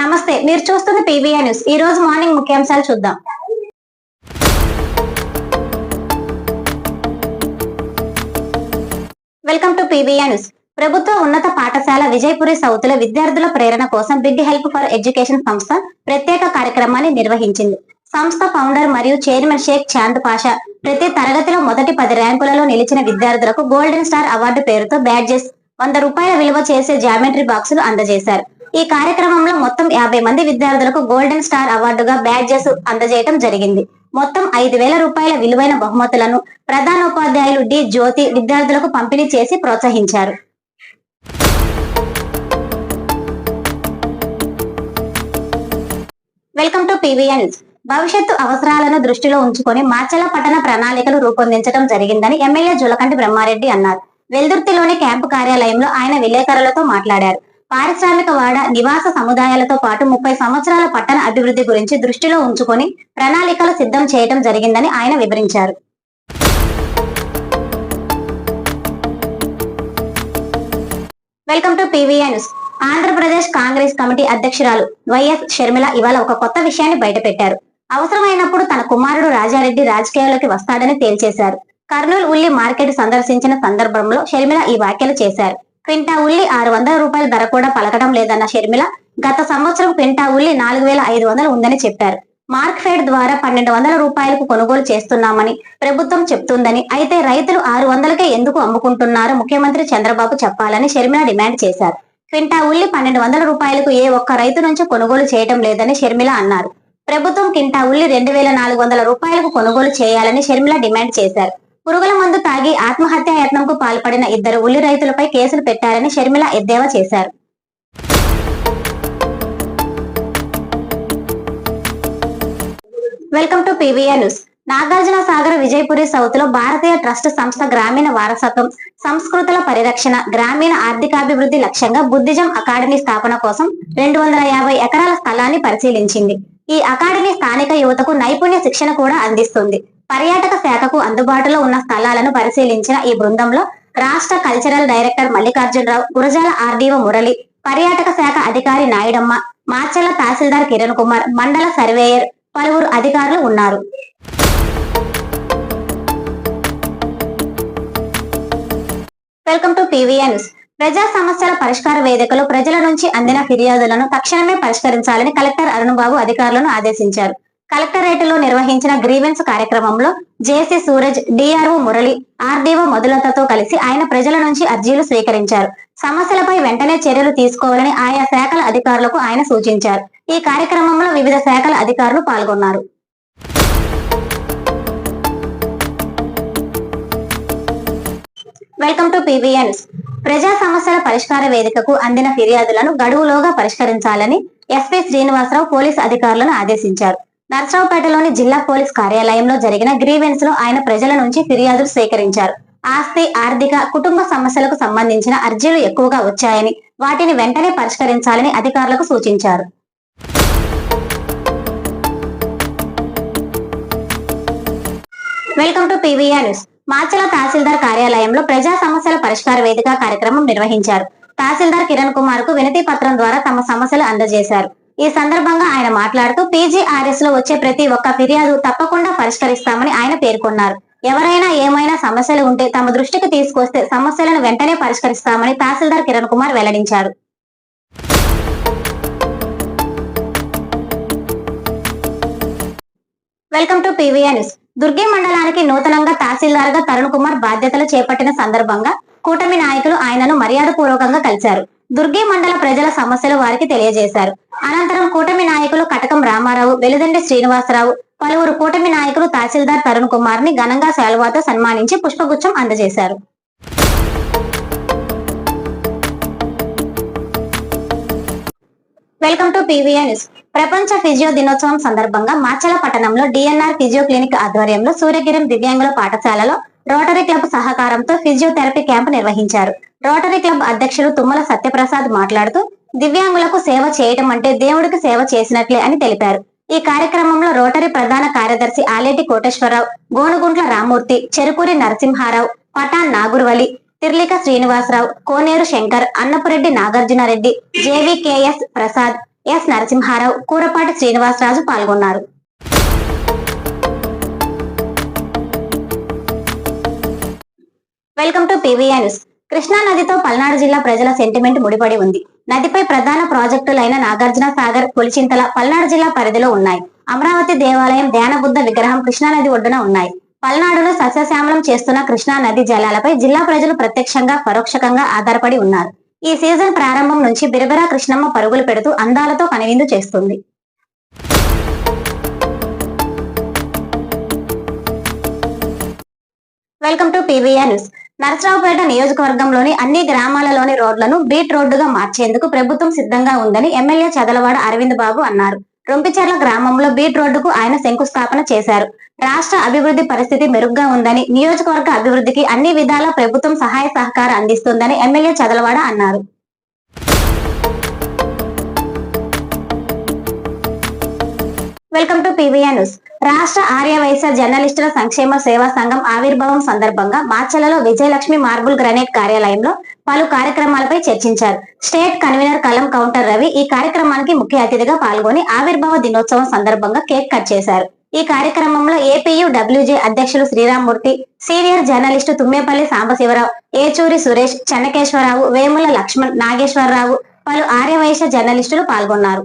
నమస్తే మీరు చూస్తున్న పీవీఆర్ న్యూస్. ఈ రోజు మార్నింగ్ ముఖ్యాంశాలు చూద్దాం. Welcome to PVR news. ప్రభుత్వ ఉన్నత పాఠశాల విజయపురి సౌత్లో విద్యార్థుల ప్రేరణ కోసం బిగ్ హెల్ప్ ఫర్ ఎడ్యుకేషన్ సంస్థ ప్రత్యేక కార్యక్రమాన్ని నిర్వహించింది. సంస్థ ఫౌండర్ మరియు చైర్మన్ షేక్ చాంద్ పాషా ప్రతి తరగతిలో మొదటి పది ర్యాంకులలో నిలిచిన విద్యార్థులకు గోల్డెన్ స్టార్ అవార్డు పేరుతో బ్యాడ్జెస్ వంద రూపాయల విలువ చేసే జామెట్రీ బాక్సులు అందజేశారు. ఈ కార్యక్రమంలో మొత్తం యాభై మంది విద్యార్థులకు గోల్డెన్ స్టార్ అవార్డుగా బ్యాడ్జెస్ అందజేయడం జరిగింది. మొత్తం ఐదు వేల రూపాయల విలువైన బహుమతులను ప్రధానోపాధ్యాయులు డి జ్యోతి విద్యార్థులకు పంపిణీ చేసి ప్రోత్సహించారు. వెల్కమ్ టు పీవీఎన్ భవిష్యత్తు అవసరాలను దృష్టిలో ఉంచుకొని మార్చల పట్టణ ప్రణాళికలు రూపొందించడం జరిగిందని ఎమ్మెల్యే జులకంటి బ్రహ్మారెడ్డి అన్నారు. వెల్దుర్తిలోని క్యాంపు కార్యాలయంలో ఆయన విలేకరులతో మాట్లాడారు. పారిశ్రామిక వాడ నివాస సముదాయాలతో పాటు ముప్పై సంవత్సరాల పట్టణ అభివృద్ధి గురించి దృష్టిలో ఉంచుకొని ప్రణాళికలు సిద్ధం చేయడం జరిగిందని ఆయన వివరించారు. Welcome to PVN news. Andhra Pradesh Congress committee అధ్యక్షురాలు వైఎస్ షర్మిల ఇవాళ ఒక కొత్త విషయాన్ని బయటపెట్టారు. అవసరమైనప్పుడు తన కుమారుడు రాజారెడ్డి రాజకీయాల్లోకి వస్తాడని తేల్చేశారు. కర్నూలు ఉల్లి మార్కెట్ సందర్శించిన సందర్భంలో షర్మిల ఈ వ్యాఖ్యలు చేశారు. క్వింటా ఉల్లి ఆరు వందల రూపాయల ధర కూడా పలకడం లేదన్న షర్మిల. గత సంవత్సరం క్వింటా ఉల్లి నాలుగు వేల ఐదు వందలు ఉందని చెప్పారు. మార్క్ ఫెడ్ ద్వారా పన్నెండు వందల రూపాయలకు కొనుగోలు చేస్తున్నామని ప్రభుత్వం చెప్తుందని అయితే రైతులు ఆరు వందలకే ఎందుకు అమ్ముకుంటున్నారో ముఖ్యమంత్రి చంద్రబాబు చెప్పాలని షర్మిల డిమాండ్ చేశారు. క్వింటా ఉల్లి పన్నెండు వందల రూపాయలకు ఏ ఒక్క రైతు నుంచి కొనుగోలు చేయడం లేదని షర్మిల అన్నారు. ప్రభుత్వం కింటా ఉల్లి రెండు వేల నాలుగు వందల రూపాయలకు కొనుగోలు చేయాలని షర్మిల డిమాండ్ చేశారు. పురుగుల మందు తాగి ఆత్మహత్య యత్నంకు పాల్పడిన ఇద్దరు ఉల్లి రైతులపై కేసులు పెట్టారని షర్మిల ఎద్దేవా చేశారు. Welcome to PVR news. Nagarjuna Sagar Vijayapuri సౌత్లో భారతీయ ట్రస్ట్ సంస్థ గ్రామీణ వారసత్వం సంస్కృతుల పరిరక్షణ గ్రామీణ ఆర్థికాభివృద్ధి లక్ష్యంగా బుద్ధిజం అకాడమీ స్థాపన కోసం రెండు వందల యాభై ఎకరాల స్థలాన్ని పరిశీలించింది. ఈ అకాడమీ స్థానిక యువతకు నైపుణ్య శిక్షణ కూడా అందిస్తుంది. పర్యాటక శాఖకు అందుబాటులో ఉన్న స్థలాలను పరిశీలించిన ఈ బృందంలో రాష్ట్ర cultural director Mallikarjunarao Gurazala RDO Murali పర్యాటక శాఖ అధికారి నాయుడమ్మ మార్చల్ల తహసీల్దార్ కిరణ్ కుమార్ మండల సర్వేయర్ పలువురు అధికారులు ఉన్నారు. వెల్కమ్ టు పీవీఎన్ ప్రజా సమస్యల పరిష్కార వేదికలో ప్రజల నుంచి అందిన ఫిర్యాదులను తక్షణమే పరిష్కరించాలని కలెక్టర్ అరుణ్ బాబు అధికారులను ఆదేశించారు. కలెక్టరేట్లో నిర్వహించిన గ్రీవెన్స్ కార్యక్రమంలో JC Suraj DRO Murali RDO మొదలతతో కలిసి ఆయన ప్రజల నుంచి అర్జీలు స్వీకరించారు. సమస్యలపై వెంటనే చర్యలు తీసుకోవాలని ఆయా శాఖల అధికారులకు ఆయన సూచించారు. ఈ కార్యక్రమంలో వివిధ శాఖల అధికారులు పాల్గొన్నారు. వెల్కమ్ టు పీవీఎన్ ప్రజా సమస్యల పరిష్కార వేదికకు అందిన ఫిర్యాదులను గడువులోగా పరిష్కరించాలని ఎస్పీ శ్రీనివాసరావు పోలీస్ అధికారులను ఆదేశించారు. నర్సరావుపేటలోని జిల్లా పోలీస్ కార్యాలయంలో జరిగిన గ్రీవెన్స్లో ఆయన ప్రజల నుంచి ఫిర్యాదులు సేకరించారు. ఆస్తి ఆర్థిక కుటుంబ సమస్యలకు సంబంధించిన అర్జీలు ఎక్కువగా వచ్చాయని వాటిని వెంటనే పరిష్కరించాలని అధికారులకు సూచించారు. Welcome to PVR news. Macherla తహసీల్దార్ కార్యాలయంలో ప్రజా సమస్యల పరిష్కార వేదిక కార్యక్రమం నిర్వహించారు. తహసీల్దార్ కిరణ్ కుమార్కు వినతి పత్రం ద్వారా తమ సమస్యలు అందజేశారు. ఈ సందర్భంగా ఆయన మాట్లాడుతూ పీజీఆర్ఎస్లో వచ్చే ప్రతి ఒక్క ఫిర్యాదు తప్పకుండా పరిష్కరిస్తామని ఆయన పేర్కొన్నారు. ఎవరైనా ఏమైనా సమస్యలు ఉంటే తమ దృష్టికి తీసుకొస్తే సమస్యలను వెంటనే పరిష్కరిస్తామని తహసీల్దార్ కిరణ్ కుమార్ వెల్లడించారు. Welcome to PVR news. దుర్గే మండలానికి నూతనంగా తహసీల్దార్గా తరుణ్ కుమార్ బాధ్యతలు చేపట్టిన సందర్భంగా కూటమి నాయకులు ఆయనను మర్యాద పూర్వకంగా కలిశారు. దుర్గే మండల ప్రజల సమస్యలు వారికి తెలియజేశారు. అనంతరం కూటమి నాయకులు కటకం రామారావు వెలుదండి శ్రీనివాసరావు పలువురు కూటమి నాయకులు తహసీల్దార్ తరుణ్ కుమార్ని ఘనంగా శాలువాతో సన్మానించి పుష్పగుచ్చం అందజేశారు. Welcome to PVR news. ప్రపంచ ఫిజియో దినోత్సవం సందర్భంగా మాచల పట్టణంలో డిఎన్ఆర్ ఫిజియో క్లినిక్ ఆధ్వర్యంలో సూర్యగిరం దివ్యాంగుల పాఠశాలలో రోటరీ క్లబ్ సహకారంతో ఫిజియోథెరపీ క్యాంప్ నిర్వహించారు. రోటరీ క్లబ్ అధ్యక్షులు తుమ్మల సత్యప్రసాద్ మాట్లాడుతూ దివ్యాంగులకు సేవ చేయటం అంటే దేవుడికి సేవ చేసినట్లే అని తెలిపారు. ఈ కార్యక్రమంలో రోటరీ ప్రధాన కార్యదర్శి ఆలేటి కోటేశ్వరరావు గోనుగుంట్ల రామూర్తి చెరుకూరి నరసింహారావు పటాన్ నాగుర్వలి తిర్లిక శ్రీనివాసరావు కోనేరు శంకర్ అన్నపురెడ్డి నాగార్జునారెడ్డి జేవీకేఎస్ ప్రసాద్ ఎస్ నరసింహారావు కూరపాటి శ్రీనివాసరాజు పాల్గొన్నారు. Welcome to PVI news. Krishna నదితో Palnadu జిల్లా ప్రజల సెంటిమెంట్ ముడిపడి ఉంది. నదిపై ప్రధాన ప్రాజెక్టులైన నాగార్జున సాగర్ కొలిచింతల పల్నాడు జిల్లా పరిధిలో ఉన్నాయి. అమరావతి దేవాలయం ధ్యానబుద్ధ విగ్రహం కృష్ణా నది ఒడ్డున ఉన్నాయి. పల్నాడులో సస్యశ్యామలం చేస్తున్న కృష్ణా నది జలాలపై జిల్లా ప్రజలు ప్రత్యక్షంగా పరోక్షకంగా ఆధారపడి ఉన్నారు. ఈ సీజన్ ప్రారంభం నుంచి బిరబిరా కృష్ణమ్మ పరుగులు పెడుతూ అందాలతో కనువిందు చేస్తుంది. Welcome to PVR news. Narasaraopet నియోజకవర్గంలోని అన్ని గ్రామాలలోని రోడ్లను బీట్ రోడ్డుగా మార్చేందుకు ప్రభుత్వం సిద్ధంగా ఉందని ఎమ్మెల్యే చదలవాడ అరవింద్ బాబు అన్నారు. రొంపిచెర్ల గ్రామంలో బీట్ రోడ్డుకు ఆయన శంకుస్థాపన చేశారు. రాష్ట్ర అభివృద్ధి పరిస్థితి మెరుగ్గా ఉందని నియోజకవర్గ అభివృద్ధికి అన్ని విధాల ప్రభుత్వం సహాయ సహకారం అందిస్తుందని ఎమ్మెల్యే చదలవాడ అన్నారు. Welcome to PVR news. రాష్ట్ర ఆర్యవైశ్య జర్నలిస్టుల సంక్షేమ సేవా సంఘం ఆవిర్భావం సందర్భంగా మార్చలలో విజయలక్ష్మి మార్బుల్ గ్రనేట్ కార్యాలయంలో పలు కార్యక్రమాలపై చర్చించారు. స్టేట్ కన్వీనర్ కలం కౌంటర్ రవి ఈ కార్యక్రమానికి ముఖ్య అతిథిగా పాల్గొని ఆవిర్భావ దినోత్సవం సందర్భంగా కేక్ కట్ చేశారు. ఈ కార్యక్రమంలో ఏపీయు డబ్ల్యూజే అధ్యక్షులు శ్రీరామ్మూర్తి సీనియర్ జర్నలిస్టు తుమ్మేపల్లి సాంబశివరావు ఏచూరి సురేష్ చెన్నకేశ్వరరావు వేముల లక్ష్మణ్ నాగేశ్వరరావు పలు ఆర్యవైశ్య జర్నలిస్టులు పాల్గొన్నారు.